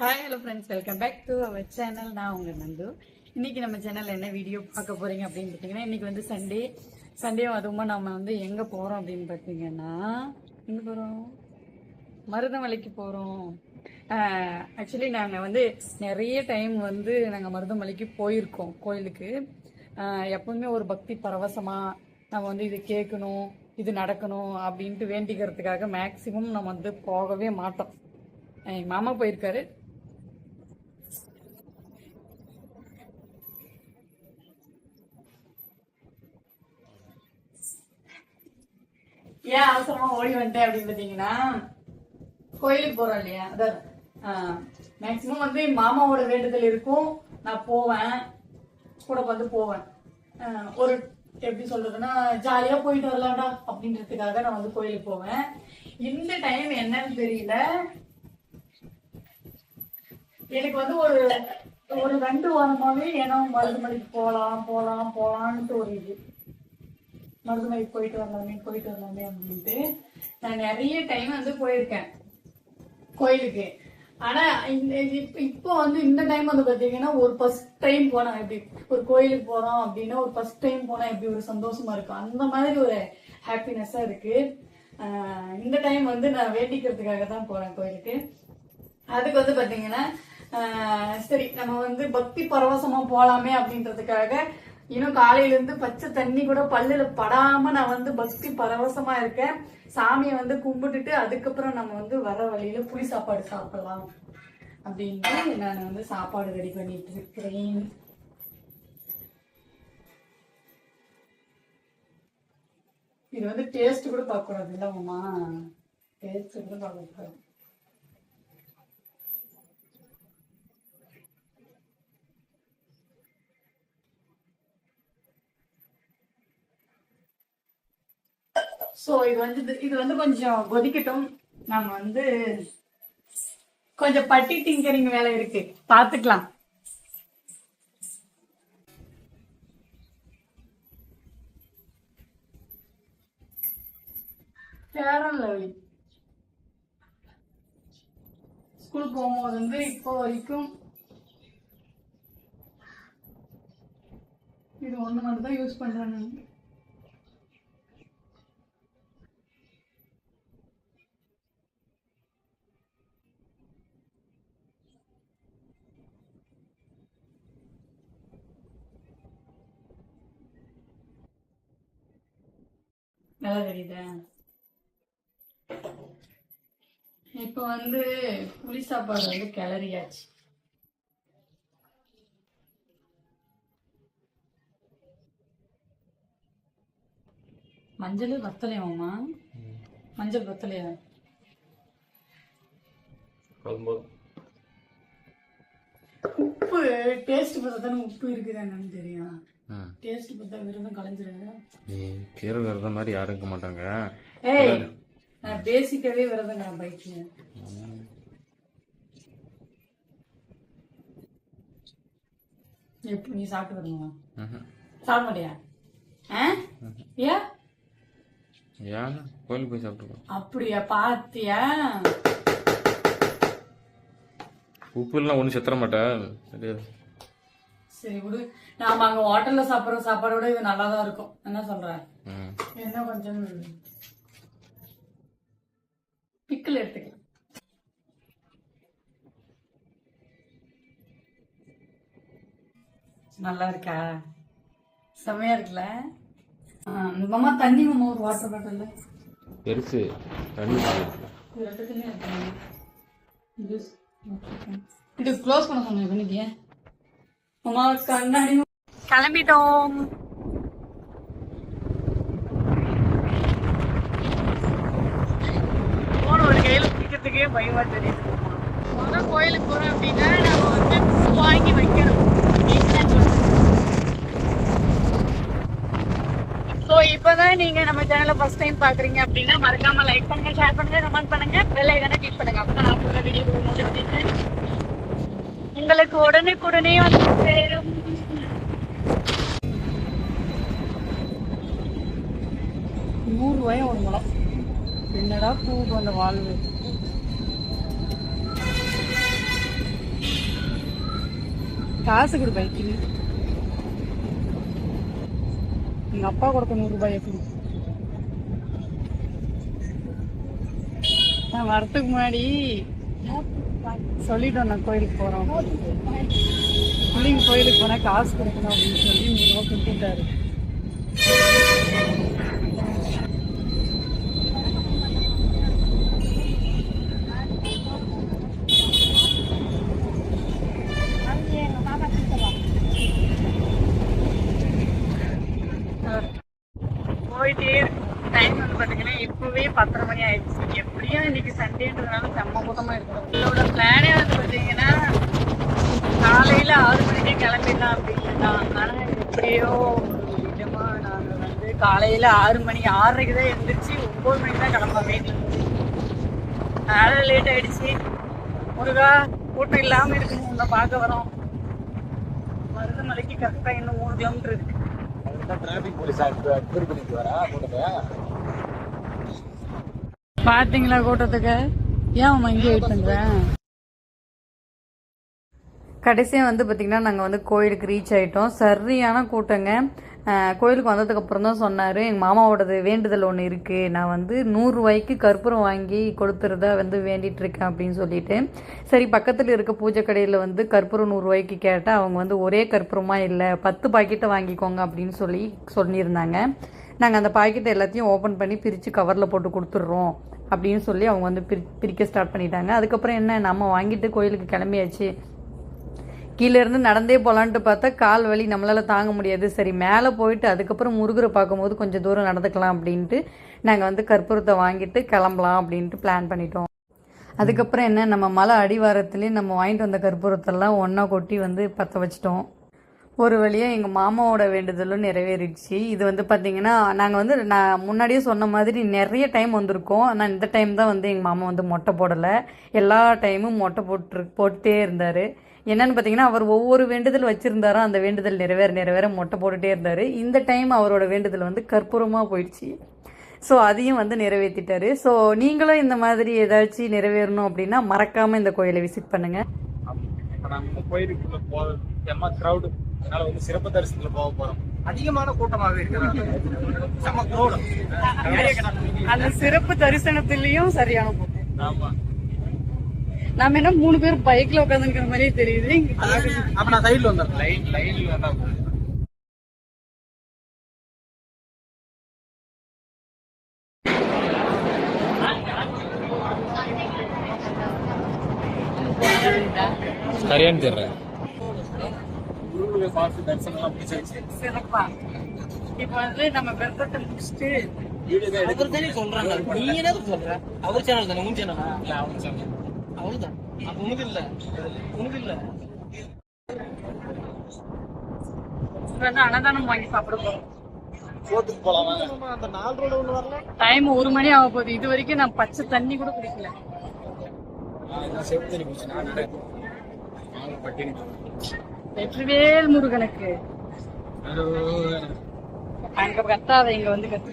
Hi hello friends welcome back to our channel நான் உங்கள் நந்து. இன்றைக்கி நம்ம சேனல்ல என்ன வீடியோ பார்க்க போகிறீங்க அப்படின்னு பார்த்தீங்கன்னா இன்றைக்கி வந்து சண்டே சண்டே அதுவுமா நம்ம வந்து எங்கே போகிறோம் அப்படின்னு பார்த்தீங்கன்னா எங்கே போகிறோம் மருதமலைக்கு போகிறோம் ஆக்சுவலி நாங்கள் வந்து நிறைய டைம் வந்து நாங்கள் மருதமலைக்கு போயிருக்கோம் கோயிலுக்கு. எப்போவுமே எப்பவுமே ஒரு பக்தி பரவசமாக நம்ம வந்து இது கேட்கணும் இது நடக்கணும் அப்படின்ட்டு வேண்டிக்கிறதுக்காக மேக்சிமம் நம்ம வந்து போகவே மாட்டோம். எங்கள் மாமா போயிருக்காரு. ஏன் அவசரமா ஓடி வந்துட்டேன் அப்படின்னு பார்த்தீங்கன்னா கோயிலுக்கு போறோம் இல்லையா? அதான் மேக்சிமம் வந்து என் மாமாவோட வேண்டுதல் இருக்கும். நான் போவேன். கூட வந்து போவேன். ஒரு எப்படி சொல்றதுன்னா ஜாலியா போயிட்டு வரலாம்டா அப்படின்றதுக்காக நான் வந்து கோயிலுக்கு போவேன். இந்த டைம் என்னன்னு தெரியல. எனக்கு வந்து ஒரு ஒரு ரெண்டு வாரமாவே ஏன்னா மருந்து மணிக்கு போகலாம் போகலாம் போகலான்ட்டு ஒரு இது மருதுமலைக்கு போயிட்டு வரலாமே போயிட்டு வரலாமே அப்படின்ட்டு நான் நிறைய டைம் வந்து போயிருக்கேன் கோயிலுக்கு. ஆனா இந்த இப்ப- இப்போ வந்து இந்த டைம் வந்து பாத்தீங்கன்னா ஒரு ஃபர்ஸ்ட் டைம் போனா எப்படி ஒரு கோயிலுக்கு போறோம் அப்படின்னா ஒரு ஃபர்ஸ்ட் டைம் போனா எப்படி ஒரு சந்தோஷமா இருக்கும். அந்த மாதிரி ஒரு ஹாப்பினஸ்ஸா இருக்கு. இந்த டைம் வந்து நான் வேண்டிக்கிறதுக்காக தான் போறேன் கோயிலுக்கு. அதுக்கு வந்து பாத்தீங்கன்னா சரி நம்ம வந்து பக்தி பரவசமா போலாமே அப்படின்றதுக்காக இன்னும் காலையில இருந்து பச்சை தண்ணி கூட பல்லுல படாம நான் வந்து பக்தி பரவசமா இருக்கேன். சாமியை வந்து கும்பிட்டுட்டு அதுக்கப்புறம் நம்ம வந்து வர வழியில புளி சாப்பாடு சாப்பிடலாம் அப்படின்னு நான் வந்து சாப்பாடு ரெடி பண்ணிட்டு இருக்கிறேன். இது வந்து டேஸ்ட் கூட பார்க்கக்கூடாது கூடாது இல்ல டேஸ்ட் கூட பார்க்கக்கூடாது. ஸோ சோ இது வந்து இது வந்து கொஞ்சம் கொதிக்கட்டும் நாம வந்து கொஞ்சம் பட்டி டிங்கரிங் வேலை இருக்கு. பாத்துக்கலாம். பேரன் லவ்லி ஸ்கூல் போகும்போது வந்து இப்போ வரைக்கும் இது ஒன்று மட்டும் தான் யூஸ் பண்றேன் நல்லா தெரியுதா? இப்போ வந்து புளி சாப்பாடு வந்து கிளறியாச்சு மஞ்சள் வத்தலையாமா மஞ்சள் வத்தலையா உப்பு டேஸ்ட் பார்த்தா தானே உப்பு இருக்குதா என்னன்னு தெரியும். டேஸ்ட் பார்த்தா விருதம் கலைஞ்சிருங்க. நீ கீரை விரத மாதிரி யாரும் இருக்க மாட்டாங்க. ஏய் நான் பேசிக்கவே விரதங்கிறேன் பைக்ல எப்படி நீ சாப்பிட்டு வரணுமா. சாப்பிட மாட்டியா? ஏன்? ஏன்? கோயிலுக்கு போய் சாப்பிட்டுக்கோ அப்படியா பாத்தியா? உப்பு எல்லாம் ஒன்றும் செத்துற மாட்டேன். தெரியாது சரி விடு. நாம அங்க ஹோட்டல்ல சாப்பிடுற சாப்பாடோட இது நல்லா தான் இருக்கும். என்ன சொல்ற? என்ன கொஞ்சம் பிக்கல் எடுத்துக்கலாம். நல்லா இருக்கா? செமையா இருக்குல்ல? மாமா தண்ணி மாமா ஒரு வாட்டர் பாட்டில் பெருசு தண்ணி இது க்ளோஸ் பண்ண சொன்னேன் பண்ணிக்க மாமா கண்ணாடி. கிளம்பிட்டோம். ஒரு கையில பிடிக்கிறதுக்கே பயமா தெரியுது. முதல் கோயிலுக்கு போறோம் அப்படின்னா நம்ம வந்து வாங்கி வைக்கணும். ஸோ இப்போதான் நீங்க நம்ம சேனலை ஃபர்ஸ்ட் டைம் பாக்குறீங்க அப்படின்னா மறக்காம லைக் பண்ணுங்க ஷேர் பண்ணுங்க கமெண்ட் பண்ணுங்க. பெல் ஐக்கனை கிளிக் பண்ணுங்க. அப்போ நான் வீடியோ நோட்டிஃபிகேஷன் உங்களுக்கு உடனுக்குடனே வந்து சேரும். நூறு ரூபாயும் ஒரு முளம் என்னடா பூ அந்த வாழ்வு? காசு கொடு பைக்கு எங்க அப்பா கொடுக்க நூறு ரூபாய் எப்படி? நான் வரத்துக்கு முன்னாடி சொல்லிட்டோம் நான் கோயிலுக்கு போகிறோம் பிள்ளைங்க கோயிலுக்கு போனால் காசு கொடுக்கணும் அப்படின்னு சொல்லி நூறு கொடுத்துட்டாரு போயிட்டே டைம் வந்து பார்த்தீங்கன்னா இப்போவே பத்தரை மணி ஆயிடுச்சு எப்படியும் இன்னைக்கு சண்டேன்றதுனால செம்ம கூட்டமா இருக்கும் இதோட பிளானே வந்து பாத்தீங்கன்னா காலையில ஆறு மணிக்கே கிளம்பிடலாம் அப்படின்னு தான் ஆனா எப்படியோ ஒரு விதமா நாங்க வந்து காலையில ஆறு மணி ஆறரைக்கு தான் எழுந்திரிச்சு ஒன்பது மணிக்கு தான் கிளம்புவோம் வீட்டுல இருந்து. அதனால லேட் ஆயிடுச்சு. முருகா கூட்டம் இல்லாம இருக்கணும் உன்னை பார்க்க வரோம். மருதமலைக்கு கரெக்டா இன்னும் மூணு கிலோமீட்டர் இருக்கு. டிராபிக் போலீஸ் பாத்தீங்களா கூட்டத்துக்கு? ஏன் இங்கே வெயிட் பண்றேன் கடைசியாக வந்து பார்த்திங்கன்னா நாங்கள் வந்து கோயிலுக்கு ரீச் ஆகிட்டோம் சரியான கூட்டங்க. கோயிலுக்கு வந்ததுக்கப்புறம் தான் சொன்னார். எங்கள் மாமாவோடது வேண்டுதல் ஒன்று இருக்குது நான் வந்து நூறுரூவாய்க்கு கற்பூரம் வாங்கி கொடுத்துறதா வந்து வேண்டிகிட்ருக்கேன் இருக்கேன் அப்படின்னு சொல்லிட்டு. சரி பக்கத்தில் இருக்க பூஜை கடையில் வந்து கற்பூரம் நூறுரூவாய்க்கு கேட்டால் அவங்க வந்து ஒரே கற்பூரமாக இல்லை பத்து பாக்கெட்டை வாங்கிக்கோங்க அப்படின்னு சொல்லி சொல்லியிருந்தாங்க. நாங்கள் அந்த பாக்கெட்டை எல்லாத்தையும் ஓப்பன் பண்ணி பிரித்து கவரில் போட்டு கொடுத்துட்றோம் அப்படின்னு சொல்லி அவங்க வந்து பிரி பிரிக்க ஸ்டார்ட் பண்ணிட்டாங்க. அதுக்கப்புறம் என்ன நம்ம வாங்கிட்டு கோயிலுக்கு கிளம்பியாச்சு. கீழே இருந்து நடந்தே போகலான்ட்டு பார்த்தா கால் வலி நம்மளால் தாங்க முடியாது. சரி மேலே போயிட்டு அதுக்கப்புறம் முருகரை பார்க்கும்போது கொஞ்சம் தூரம் நடந்துக்கலாம் அப்படின்ட்டு நாங்கள் வந்து கற்பூரத்தை வாங்கிட்டு கிளம்பலாம் அப்படின்ட்டு பிளான் பண்ணிட்டோம். அதுக்கப்புறம் என்ன நம்ம மலை அடிவாரத்துலேயே நம்ம வாங்கிட்டு வந்த கற்பூரத்தெல்லாம் ஒன்றா கொட்டி வந்து பற்ற வச்சிட்டோம். ஒரு வழியாக எங்கள் மாமாவோட வேண்டுதலும் நிறைவேறிடுச்சு. இது வந்து பார்த்தீங்கன்னா நாங்கள் வந்து நான் முன்னாடியே சொன்ன மாதிரி நிறைய டைம் வந்திருக்கோம். ஆனால் இந்த டைம் தான் வந்து எங்கள் மாமா வந்து மொட்டை போடலை. எல்லா டைமும் மொட்டை போட்டு போட்டுட்டே இருந்தார். என்னன்னு பார்த்தீங்கன்னா அவர் ஒவ்வொரு வேண்டுதல் வச்சுருந்தாரோ அந்த வேண்டுதல் நிறைவேற நிறைவேற மொட்டை போட்டுட்டே இருந்தார். இந்த டைம் அவரோட வேண்டுதல் வந்து கற்பூரமாக போயிடுச்சு. ஸோ அதையும் வந்து நிறைவேற்றிட்டாரு ஸோ நீங்களும் இந்த மாதிரி ஏதாச்சும் நிறைவேறணும் அப்படின்னா மறக்காமல் இந்த கோயிலை விசிட் பண்ணுங்கள் இப்ப நம்ம கோயிலுக்குள்ள போக செம்ம கிரௌடு அதனால வந்து சிறப்பு தரிசனத்துல போக போறோம். அதிகமான கூட்டமாவே இருக்கிறாங்க. அந்த சிறப்பு தரிசனத்திலையும் சரியான கூட்டம். ஆமா. நாம என்ன மூணு பேர் பைக்ல உட்காந்துக்கிற மாதிரியே தெரியுது. அப்ப நான் சைடுல வந்துடுறேன் லைன் லைன்ல வந்தா. சரியான்னு தெரியல சிறப்பா. இப்ப வந்து நம்ம விரதத்தை முடிச்சுட்டு அவர் தானே சொல்றாங்க. நீ என்ன சொல்ற? அவர் சேனல் தானே உன் சேனல் இல்ல, அவனு சொன்னேன். அவ்வளவுதான். அப்ப உனக்கு இல்ல. உனக்கு இல்ல. இப்ப வந்து அன்னதானம் வாங்கி சாப்பிட போறோம். சோத்துக்கு போலாம்? வாங்க. அந்த நாலு ரோடு ஒண்ணு வரல. டைம் ஒரு மணி ஆக போகுது. இது வரைக்கும் நான் பச்சை தண்ணி கூட குடிக்கல. வெற்றிவேல் முருகனுக்கு. அங்க கத்தாத இங்க வந்து கத்து.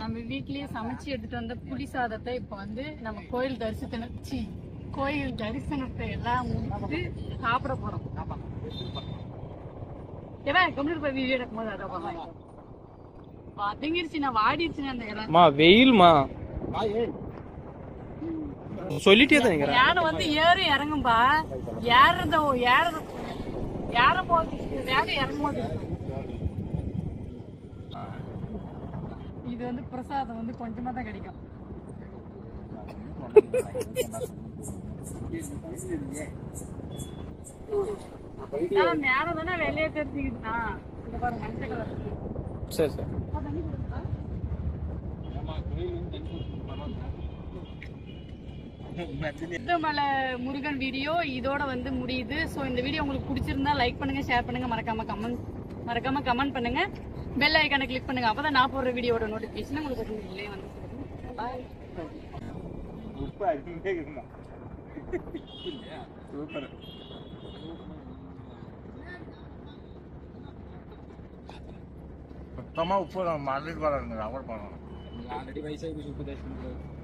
நம்ம வீட்லயே சமைச்சு எடுத்துட்டு வந்த புளி சாதத்தை இப்ப வந்து நம்ம கோயில் தரிசனத்தை சி கோயில் தரிசனத்தை எல்லாம் முடிச்சுட்டு சாப்பிட போறோம். வெயில்மா. சொல்லிட்டே தான் யானை வந்து ஏறும் இறங்கும்பா. ஏறத ஏறத ஏற போது வேலை இறங்கும் போது இது வந்து பிரசாதம் வந்து கொஞ்சமா தான் கிடைக்கும். ஆனா மேல தானே வெளியே தெரிஞ்சுக்கிட்டுனா இந்த பாருங்க மஞ்சள் கலர். சரி சரி. சித்தமலை முருகன் வீடியோ இதோட வந்து முடியுது. ஸோ இந்த வீடியோ உங்களுக்கு பிடிச்சிருந்தா லைக் பண்ணுங்க ஷேர் பண்ணுங்க. மறக்காம கமெண்ட் மறக்காம கமெண்ட் பண்ணுங்க. பெல் ஐக்கானை கிளிக் பண்ணுங்க. அப்பதான் நான் போடுற வீடியோட நோட்டிபிகேஷன் உங்களுக்கு உடனே வந்து பாய் சூப்பர். சுத்தமா உப்பு மறந்துட்டு வராங்க அவர் பண்ணணும். ஆல்ரெடி வயசாகி உப்பு தேய்ச்சி